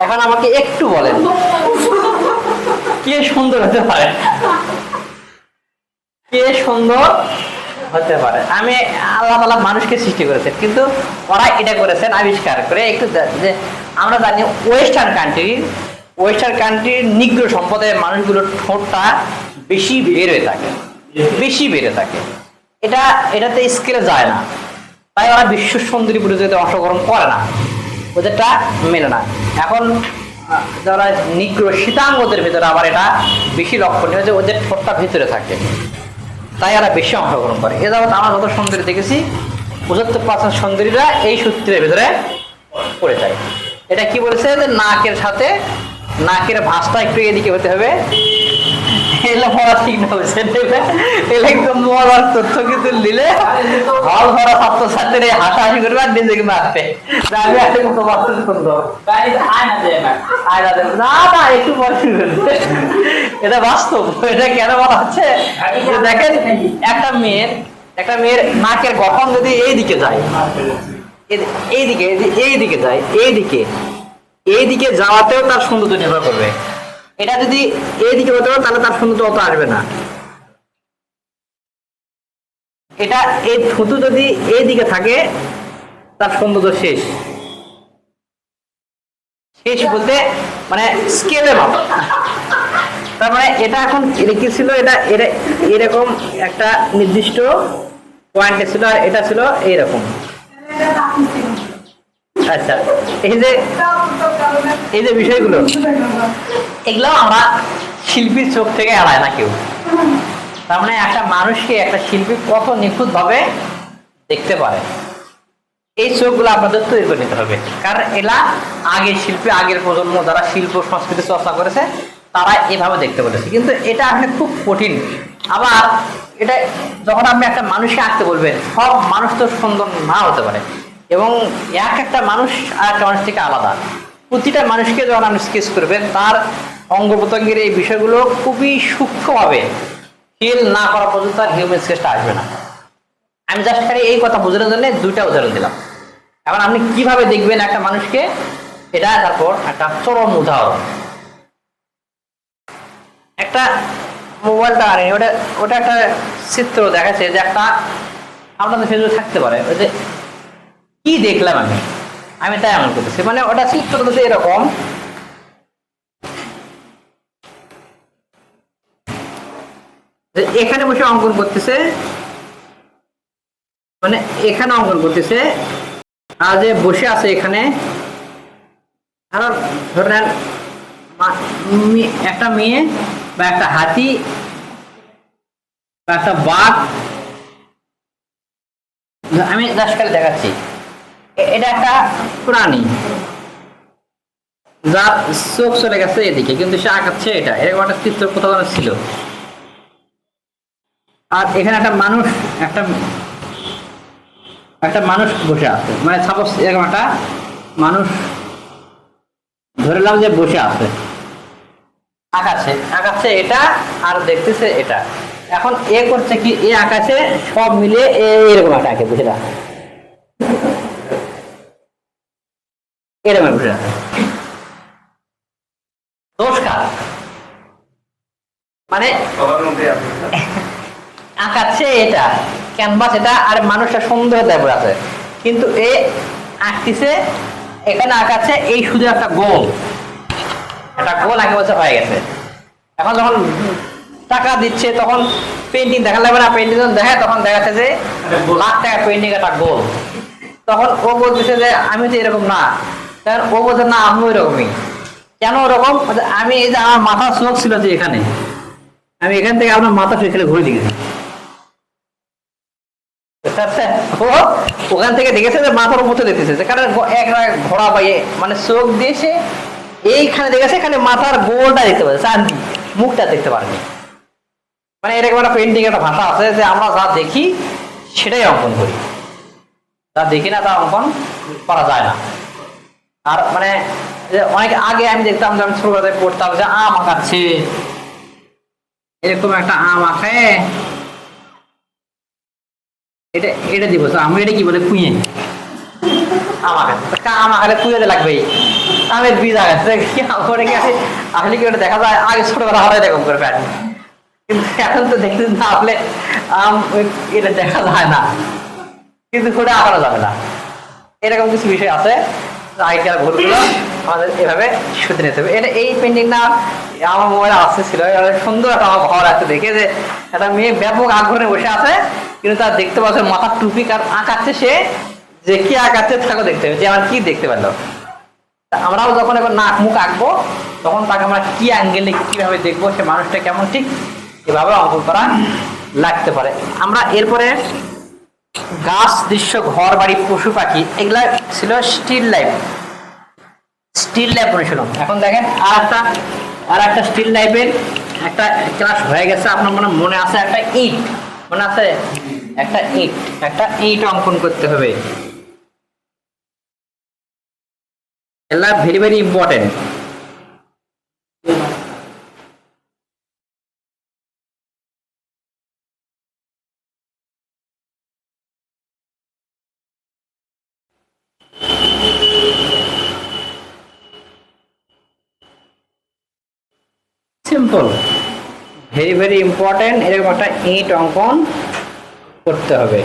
এখন আমাকে একটু বলেন। কে সুন্দর হতে পারে? কে সুন্দর হতে পারে? আমি আল্লাহ তালা মানুষকে সৃষ্টি করেছেন, কিন্তু ওরা এটা করেছেন আবিষ্কার করে একটু যে আমরা জানি ওয়েস্টার্ন কান্ট্রি, ওয়েস্টার্ন কান্ট্রির নিগ্র সম্প্রদায়ের মানুষগুলোর ঠোঁটটা বেশি বেড়ে থাকে, বেশি বেড়ে থাকে। এটা, এটাতে স্কেলে যায় না। তাই ওরা বিশ্ব সুন্দরী প্রতিযোগিতায় অংশগ্রহণ করে না। ওদেরটা মেলে না। এখন যারা নিগ্র শীতাঙ্গদের ভিতরে আবার এটা বেশি লক্ষণীয় যে ওদের ঠোঁটটা ভিতরে থাকে। তাই এরা বেশি অংশগ্রহণ করে। এ যাবৎ আমরা যত সুন্দরী দেখেছি, পঁচাত্তর পার্সেন্ট সুন্দরীরা এই সূত্রের ভিতরে পড়ে যায়। এটা কি বলেছে? যে নাকের সাথে, নাকের ভাঁজটা একটু এদিকে হতে হবে। মতো বাস্তব এটা বাস্তব। এটা কেন বলা হচ্ছে? দেখেন, একটা মেয়ের একটা মেয়ের নাকের গঠন যদি এই দিকে যায় এইদিকে এইদিকে যায় এইদিকে এইদিকে যাওয়াতেও তার সৌন্দর্য নির্ভর করবে। এটা যদি এইদিকে হতে পারে তাহলে তার সৌন্দর্য অত আসবে না। এটা এই থুতু যদি এইদিকে থাকে, তার সৌন্দর্য শেষ। শেষ বলতে মানে স্কেলে মাপ তার মানে এটা এখন কি ছিল? এটা এরকম একটা নির্দিষ্ট পয়েন্টে ছিল আর এটা ছিল এইরকম। আচ্ছা এই যে এই যে বিষয়গুলো, এগুলো আমরা শিল্পীর চোখ থেকে এড়ায় না কেউ। তার মানে একটা মানুষকে একটা শিল্পী কত নিখুঁত ভাবে দেখতে পারে, এই চোখগুলো আপনাদের তৈরি করে নিতে হবে। কারণ এলা আগের শিল্পী, আগের প্রজন্ম যারা শিল্প, সংস্কৃতি চর্চা করেছে, তারা এভাবে দেখতে বলেছে। কিন্তু এটা আসলে খুব কঠিন। আবার এটা যখন আপনি একটা মানুষকে আঁকতে বলবেন, সব মানুষ তো সুন্দর না হতে পারে। এবং এক একটা মানুষ আর একটা মানুষ থেকে আলাদা। প্রতিটা মানুষকে যখন আপনি স্কেচ করবেন, তার অঙ্গ প্রত্যঙ্গের এই বিষয়গুলো খুবই সূক্ষ্মভাবে ফিল না করা পর্যন্ত আর হিউম্যান স্কেচটা আসবে না। আমি জাস্ট খালি এই কথা বোঝানোর জন্য দুইটা উদাহরণ দিলাম। এখন আপনি কীভাবে দেখবেন একটা মানুষকে? এটা তারপর একটা চরম উদাহরণ। একটা মোবাইলটা আনে ওটা ওটা একটা চিত্র দেখাচ্ছে যে একটা, আপনাদের ফেসবুক থাকতে পারে। ওই যে কি দেখলাম আমি? আমি তাই এমন করতেছি। মানে ওটা চিত্র করতেছে এরকম। এখানে বসে অঙ্কন করতেছে। মানে এখানে অঙ্কন করতেছে। আর যে বসে আছে এখানে আর ধরেন একটা মেয়ে বা একটা হাতি বা একটা বাঘ। আমি খালি দেখাচ্ছি। এটা একটা প্রাণী। যার চোখ চলে গেছে এদিকে, কিন্তু সে আঁকাচ্ছে এটা। এরকম একটা চিত্র কোথাও ছিল। আর এখানে একটা মানুষ, একটা একটা মানুষ বসে আছে। মানে সাপোজ এরকম একটা মানুষ ধরলাম যে বসে আছে। আকাশে আকাশে এটা আর দেখতেছে এটা। এখন এ করছে কি, এ আকাশে সব মিলিয়ে এরকম একটা আঁকে বুঝে এরকম বুঝে দোষ কার মানে আঁকাচ্ছে এটা ক্যানভাস এটা, আর মানুষটা সুন্দর দেব আছে। কিন্তু এ আঁকতেছে, এখানে আঁকাচ্ছে এই শুধু একটা গোল। একটা গোল আগে বছর হয়ে গেছে। এখন যখন টাকা দিচ্ছে, তখন পেন্টিং দেখা লাগবে না পেন্টিং যখন দেখায় তখন দেখাচ্ছে যে লাখ টাকা পেন্টিং একটা গোল। তখন ও বলতেছে যে, আমি তো এরকম না। ও বলছে, না, আমিও এরকমই। কেন ওরকম? আমি এই যে আমার মাথা ছিল যে এখানে, আমি এখান থেকে আপনার মাথা এখানে ঘুরে দিয়েছি। ওখান থেকে দেখেছে যে মাথার কারণ ঘোড়া পাইয়ে মানে চোখ দিয়েছে এইখানে দেখেছে, এখানে মাথার গোলটা দেখতে পাচ্ছে চান্দি মুখটা দেখতে পারবে। মানে এরকম একটা পেন্টিং একটা ভাষা আছে যে আমরা যা দেখি, সেটাই অঙ্কন করি। যা দেখি না তা অঙ্কন করা যায় না। আর মানে অনেক আগে আমি দেখতাম যে আমি ছোটবেলায় পড়তাম যে আম আঁকাচ্ছে। এরকম একটা আম আঁকে। এটা এটা দিব আমি এটা কি বলে? কিন্তু এখন তো আম এটা দেখা যায় না। কিন্তু যাবে না। এরকম কিছু বিষয় আছে। ভুলগুলো আমাদের এভাবে নিতে হবে। এটা এই আমার মোবাইলে আসতে ছিল। সুন্দর একটা আমার ঘর আছে দেখে যে একটা মেয়ে ব্যাপক আগ্রহে বসে আছে, কিন্তু তার দেখতে পাচ্ছে মাথার টুপি কার আঁকাচ্ছে সে, যে কি আঁকাচ্ছে থাকো দেখতে হবে। যে আমার কি দেখতে পারল তা আমরাও যখন এখন নাক মুখ আঁকবো, তখন তাকে আমরা কি অ্যাঙ্গেলে কীভাবে দেখব, সে মানুষটা কেমন ঠিক এভাবে অঙ্কন করা লাগতে পারে। আমরা এরপরে গাছ, দৃশ্য, ঘর, বাড়ি, পশু, পাখি, এগুলা ছিল স্টিল লাইফ স্টিল লাইফ পড়েছিলাম এখন দেখেন আর একটা আর একটা স্টিল লাইফের একটা ক্লাস হয়ে গেছে। আপনার মনে মনে আছে একটা ইট? মনে আছে? একটা ইট। একটা ইট অঙ্কন করতে হবে। এগুলা very very important simple very very important এরকম একটা ইট অঙ্কন করতে হবে।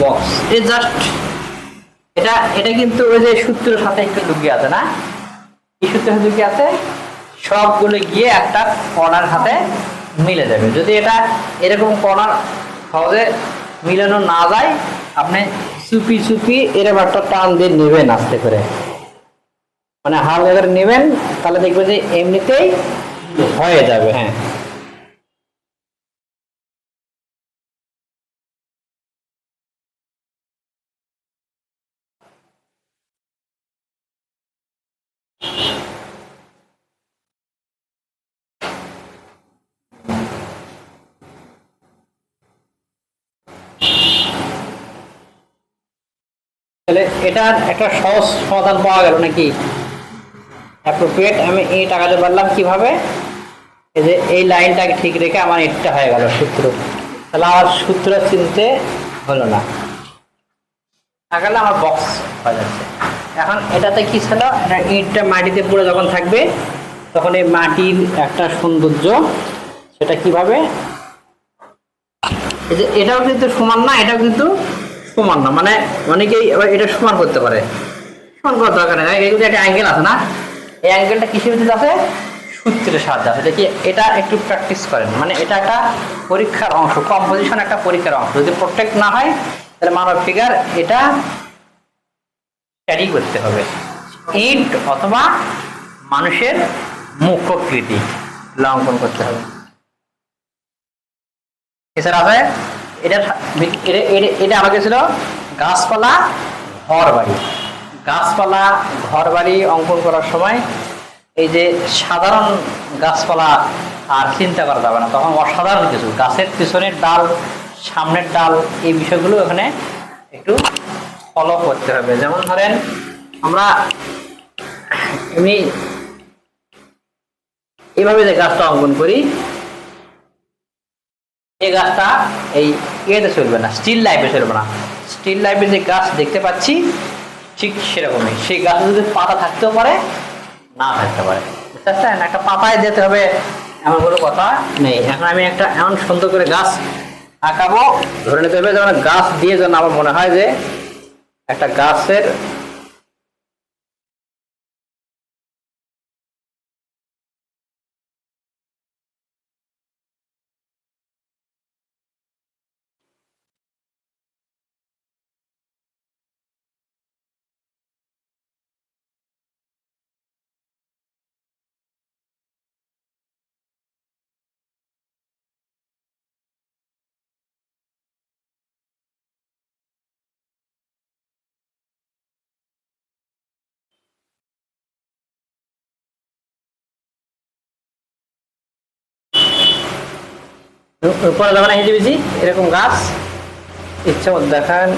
বক্স এ জাস্ট এটা এটা কিন্তু ওই যে সূত্রের সাথে একটু লুকিয়ে আছে, না? কি হচ্ছে কি আছে, সবগুলো গিয়ে একটা কর্নার হাতে মিলে যাবে। যদি এটা এরকম কর্নার সহজে মিলানো না যায়, আপনি চুপি চুপি এরকম একটা টান দিয়ে নেবেন আস্তে করে। মানে হালকা করে নেবেন, তাহলে দেখবেন যে এমনিতেই হয়ে যাবে হ্যাঁ। তাহলে এটার একটা সহজ সমাধান পাওয়া গেল নাকি? অ্যাপ্রোপ্রিয়েট আমি এই টাকাতে পারলাম কীভাবে? এই যে এই লাইনটাকে ঠিক রেখে আমার এটা হয়ে গেল সূত্র। তাহলে আমার সূত্র চিনতে হলো না। তাহলে আমার বক্স হয়ে যাচ্ছে। এখন এটাতে কি ছিল? এটা ইটটা মাটিতে পুরো যখন থাকবে, তখন এই মাটির একটা সৌন্দর্য, সেটা কীভাবে? এটাও কিন্তু সমান না, এটাও কিন্তু সমান না মানে অনেকেই এটা সমান করতে পারে। সমান করার দরকার নেই এগুলো একটা অ্যাঙ্গেল আছে না? এই অ্যাঙ্গেলটা কিসের ভিত্তিতে আছে? সূত্রের সাহায্যে আছে। দেখি, এটা একটু প্র্যাকটিস করেন। মানে এটা একটা পরীক্ষার অংশ কম্পোজিশন একটা পরীক্ষার অংশ। যদি প্রোটেক্ট না হয়, তাহলে মানব ফিগার এটা ক্যারি করতে হবে। ইট অথবা মানুষের মুখকৃতি অঙ্কন করতে হবে। এছাড়া আছে? এটা এটা আমাকে ছিল গাছপালা ঘর বাড়ি গাছপালা ঘর বাড়ি অঙ্কন করার সময় এই যে সাধারণ গাছপালা আর চিন্তা করা যাবে না। তখন অসাধারণ কিছু। গাছের পিছনের ডাল, সামনের ডাল, এই বিষয়গুলো এখানে একটু ফলো করতে হবে। যেমন ধরেন, আমরা এমনি এইভাবে যে গাছটা অঙ্কন করি এই গাছটা এই ইয়েতে চলবে না স্টিল লাইফে চলবে না। স্টিল লাইফে যে গাছ দেখতে পাচ্ছি, ঠিক সেরকমই। সেই গাছে যদি পাতা থাকতেও পারে, না থাকতে পারে। বুঝতে পারছেন? একটা পাতায় যেতে হবে, এমন কোনো কথা নেই। এখন আমি একটা এমন সুন্দর করে গাছ আঁকাবো, ধরে নিতে হবে যেমন গাছ দিয়ে যেন আমার মনে হয় যে একটা গাছের পরে যাবেন হিজিবিজি এরকম গাছ। ইচ্ছা দেখান।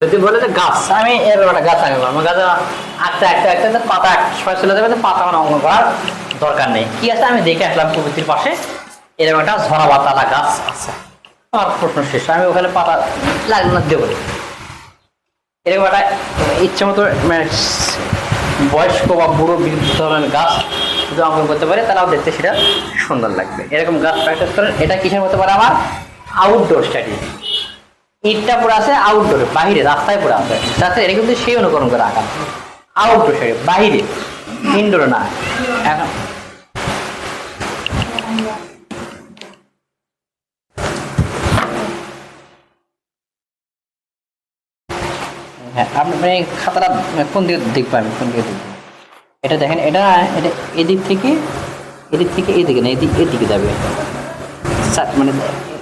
যদি বলে যে গাছ, আমি এর একটা গাছ আনব আমার গাছ আঁকতে আঁকতে আঁকতে পাতা সময় চলে যাবে পাতা আমার অঙ্কন করার দরকার নেই। কি আছে? আমি দেখে আসলাম প্রকৃতির পাশে। এরকম একটা ঝরা পাতালা গাছ আছে। আমার প্রশ্ন শেষ। আমি ওখানে পাতা লাগবে না দেবো এরকম একটা ইচ্ছে মতো মানে বয়স্ক বা বুড়ো বিভিন্ন ধরনের গাছ যদি অঙ্কন করতে পারে তাহলে দেখতে সেটা সুন্দর লাগবে। এরকম গাছ প্র্যাকটিস করেন। এটা কিসের হতে পারে আমার আউটডোর স্টাডি ইটটা পড়ে আছে আউটডোরে বাহিরে, রাস্তায় পড়ে আছে। রাস্তায় এটা কিন্তু সেই অনুকরণ করে আঁকা আউটডোর সাইডে বাইরে ইনডোর না। এখন হ্যাঁ আপনি মানে খাতাটা কোন দিকে দেখব আমি, কোন দিকে দেখব এটা দেখেন, এটা এটা এদিক থেকে এদিক থেকে এদিকে না এদিক এদিকে যাবে। মানে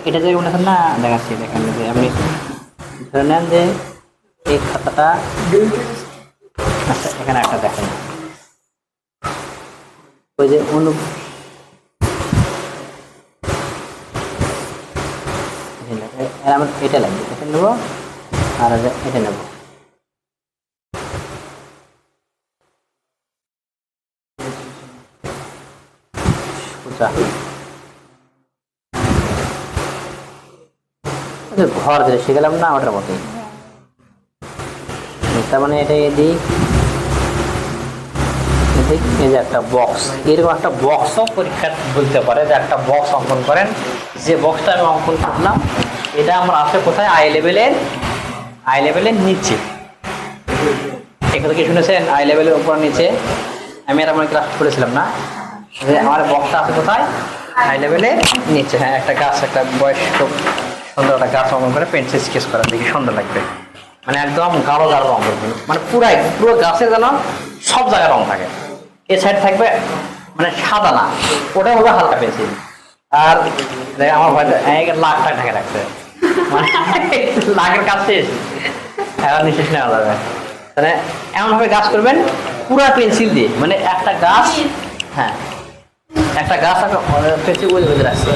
এটা যে মনে না, দেখাচ্ছি, দেখেন যে আপনি ধরে নেন যে এই খাতাটা আচ্ছা এখানে একটা দেখেন। ওই যে অনু আমার এটা লাগবে এটা নেব, আর এটা নেব। সোজা ওই যে ঘর শিখলাম না ওটার তার মানে এটা এই যে একটা বক্স এরকম একটা বক্সও পরীক্ষা বলতে পারে যে একটা বক্স অঙ্কন করেন। যে বক্সটা আমি অঙ্কন করলাম, এটা আমার কোথায়? আই লেভেলের আই লেভেলের নিচে। এখানে কি শুনেছেন? আই লেভেলের উপর নিচে। আমি আমার ক্লাস করেছিলাম না। আমার বক্সটা আছে কোথায়? হাই লেভেলে নিচে। হ্যাঁ একটা গাছ, একটা বয়স্ক সুন্দর একটা গাছ অঙ্কন করে পেন্সিল স্কেচ করা দেখি সুন্দর লাগবে। মানে একদম গাঢ় গাঢ় রঙ করবেন মানে পুরাই, পুরো গাছের যেন সব জায়গায় রং থাকে। এ সাইড থাকবে মানে সাদা না ওটা হবে হালকা পেন্সিল আর আমার ভাই লাখ টাকা ঢাকা রাখছে। মানে লাখের কাজ শেষ। এখন নিঃশ্বাস নেওয়া যাবে। তাহলে এমনভাবে গাছ করবেন, পুরা পেন্সিল দিয়ে। মানে একটা গাছ হ্যাঁ একটা গাছ পেন্সিল বলে রাখছি।